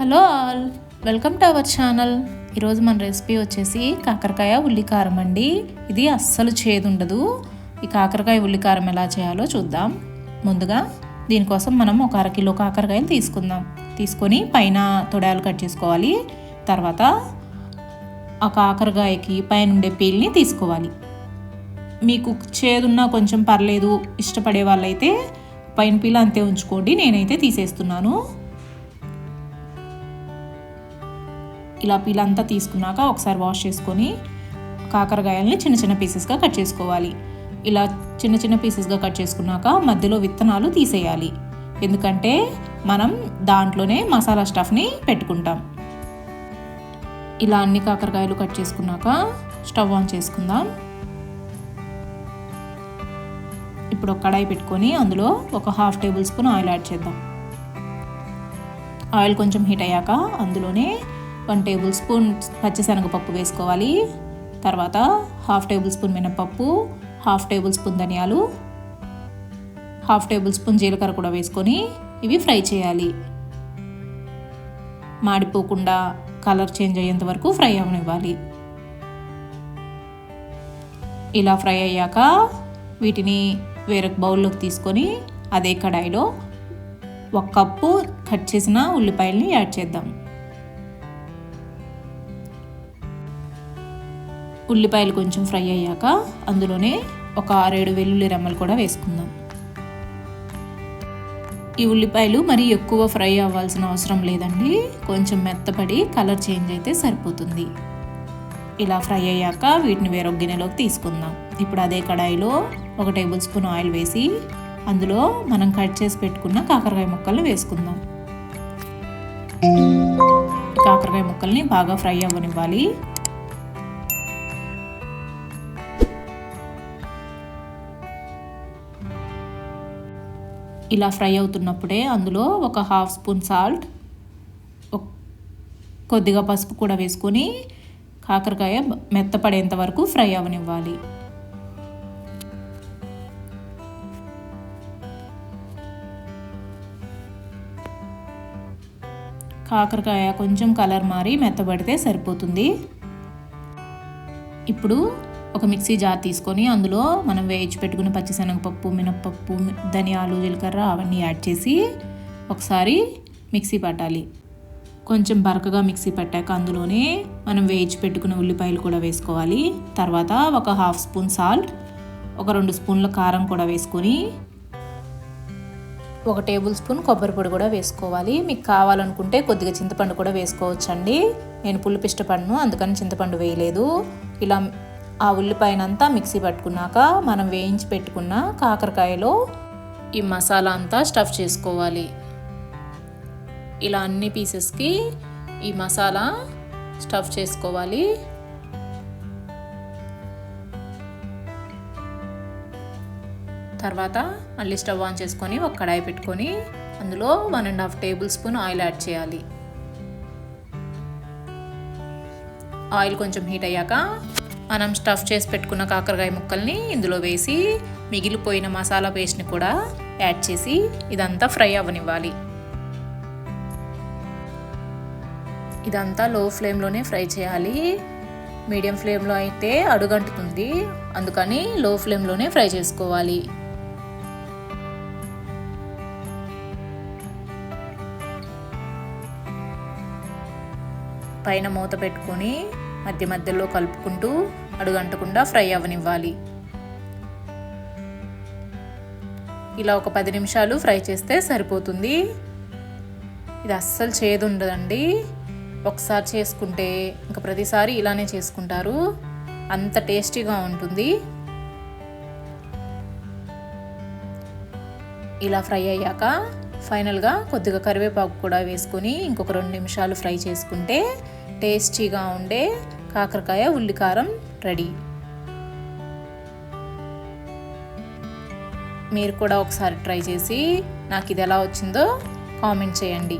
Hello all. Welcome to our channel. ఈరోజు మన recipe వచ్చేసి కాకరకాయ ఉల్లికారం అండి. ఇది అస్సలు చేదు ఉండదు ఈ కాకరకాయ ఉల్లికారం ఎలా చేయాలో చూద్దాం. ముందుగా దీనికోసం మనం ఒక అరకిలో కాకరకాయలు తీసుకుందాం. తీసుకొని పైన తొడాలు కట్ చేసుకోవాలి. తర్వాత ఆ కాకరకాయకి పైన ఉండే పీల్ని తీసుకోవాలి. మీకు చేదున్నా కొంచెం పర్లేదు ఇష్టపడే వాళ్ళైతే పైన పీల్ అంతే ఉంచుకోండి. నేనైతే తీసేస్తున్నాను. ఇలా పీల్ అంతా తీసుకున్నాక ఒకసారి వాష్ చేసుకొని కాకరకాయల్ని చిన్న చిన్న పీసెస్గా కట్ చేసుకోవాలి. ఇలా చిన్న చిన్న పీసెస్గా కట్ చేసుకున్నాక మధ్యలో విత్తనాలు తీసేయాలి. ఎందుకంటే మనం దాంట్లోనే మసాలా స్టఫ్ని పెట్టుకుంటాం. ఇలా అన్ని కాకరకాయలు కట్ చేసుకున్నాక స్టవ్ ఆన్ చేసుకుందాం. ఇప్పుడు ఒక కడాయి పెట్టుకొని అందులో ఒక half tablespoon oil add చేద్దాం. ఆయిల్ కొంచెం హీట్ అయ్యాక అందులోనే వన్ టేబుల్ స్పూన్ పచ్చిశనగపప్పు వేసుకోవాలి. తర్వాత హాఫ్ టేబుల్ స్పూన్ మినపప్పు హాఫ్ టేబుల్ స్పూన్ ధనియాలు హాఫ్ టేబుల్ స్పూన్ జీలకర్ర కూడా వేసుకొని ఇవి ఫ్రై చేయాలి. మాడిపోకుండా కలర్ చేంజ్ అయ్యేంత వరకు ఫ్రై అవనివ్వాలి. ఇలా ఫ్రై అయ్యాక వీటిని వేరొక బౌల్లోకి తీసుకొని అదే కడాయిలో ఒక కప్పు కట్ చేసిన ఉల్లిపాయల్ని యాడ్ చేద్దాం. ఉల్లిపాయలు కొంచెం ఫ్రై అయ్యాక అందులోనే ఒక ఆరేడు వెల్లుల్లి రెమ్మలు కూడా వేసుకుందాం. ఈ ఉల్లిపాయలు మరి ఎక్కువ ఫ్రై అవ్వాల్సిన అవసరం లేదండి. కొంచెం మెత్తపడి కలర్ చేంజ్ అయితే సరిపోతుంది. ఇలా ఫ్రై అయ్యాక వీటిని వేరొక గిన్నెలోకి తీసుకుందాం. ఇప్పుడు అదే కడాయిలో ఒక టేబుల్ స్పూన్ ఆయిల్ వేసి అందులో మనం కట్ చేసి పెట్టుకున్న కాకరకాయ ముక్కలను వేసుకుందాం. కాకరకాయ ముక్కల్ని బాగా ఫ్రై అవ్వనివ్వాలి. ఇలా ఫ్రై అవుతున్నప్పుడే అందులో ఒక హాఫ్ స్పూన్ సాల్ట్ కొద్దిగా పసుపు కూడా వేసుకొని కాకరకాయ మెత్తపడేంత వరకు ఫ్రై అవనివ్వాలి. కాకరకాయ కొంచెం కలర్ మారి మెత్తబడితే సరిపోతుంది. ఇప్పుడు ఒక మిక్సీ జార్ తీసుకొని అందులో మనం వేయించి పెట్టుకున్న పచ్చిశనగపప్పు మినప్పప్పు ధనియాలు జీలకర్ర అవన్నీ యాడ్ చేసి ఒకసారి మిక్సీ పట్టాలి. కొంచెం బరకగా మిక్సీ పట్టాక అందులోనే మనం వేయించి పెట్టుకున్న ఉల్లిపాయలు కూడా వేసుకోవాలి. తర్వాత ఒక హాఫ్ స్పూన్ సాల్ట్ ఒక రెండు స్పూన్ల కారం కూడా వేసుకొని ఒక టేబుల్ స్పూన్ కొబ్బరి పొడి కూడా వేసుకోవాలి. మీకు కావాలనుకుంటే కొద్దిగా చింతపండు కూడా వేసుకోవచ్చండి. నేను పులుపు ఇష్టపడను అందుకని చింతపండు వేయలేదు. ఇలా ఆ ఉల్లిపాయనంతా మిక్సీ పట్టుకున్నాక మనం వేయించి పెట్టుకున్న కాకరకాయలో ఈ మసాలా అంతా స్టఫ్ చేసుకోవాలి. ఇలా అన్ని పీసెస్కి ఈ మసాలా స్టఫ్ చేసుకోవాలి. తర్వాత మళ్ళీ స్టవ్ ఆన్ చేసుకొని ఒక కడాయి పెట్టుకొని అందులో one and half tablespoon oil add చేయాలి. ఆయిల్ కొంచెం హీట్ అయ్యాక మనం స్టఫ్ చేసి పెట్టుకున్న కాకరకాయ ముక్కల్ని ఇందులో వేసి మిగిలిపోయిన మసాలా పేస్ట్ని కూడా యాడ్ చేసి ఇదంతా ఫ్రై అవ్వనివ్వాలి. ఇదంతా లో ఫ్లేమ్లోనే ఫ్రై చేయాలి. మీడియం ఫ్లేమ్లో అయితే అడుగంటుతుంది. అందుకని లో ఫ్లేమ్లోనే ఫ్రై చేసుకోవాలి. పైన మూత పెట్టుకొని మధ్య మధ్యలో కలుపుకుంటూ అడుగంటకుండా ఫ్రై అవ్వనివ్వాలి ఇలా ఒక పది నిమిషాలు ఫ్రై చేస్తే సరిపోతుంది. ఇది అస్సలు చేదు ఉండదండి ఒకసారి చేసుకుంటే ఇంకా ప్రతిసారి ఇలానే చేసుకుంటారు. అంత టేస్టీగా ఉంటుంది. ఇలా ఫ్రై అయ్యాక ఫైనల్గా కొద్దిగా కరివేపాకు కూడా వేసుకొని ఇంకొక రెండు నిమిషాలు ఫ్రై చేసుకుంటే టేస్టీగా ఉండే కాకరకాయ ఉల్లికారం రెడీ. మీరు కూడా ఒకసారి ట్రై చేసి నాకు ఇది ఎలా వచ్చిందో కామెంట్ చేయండి.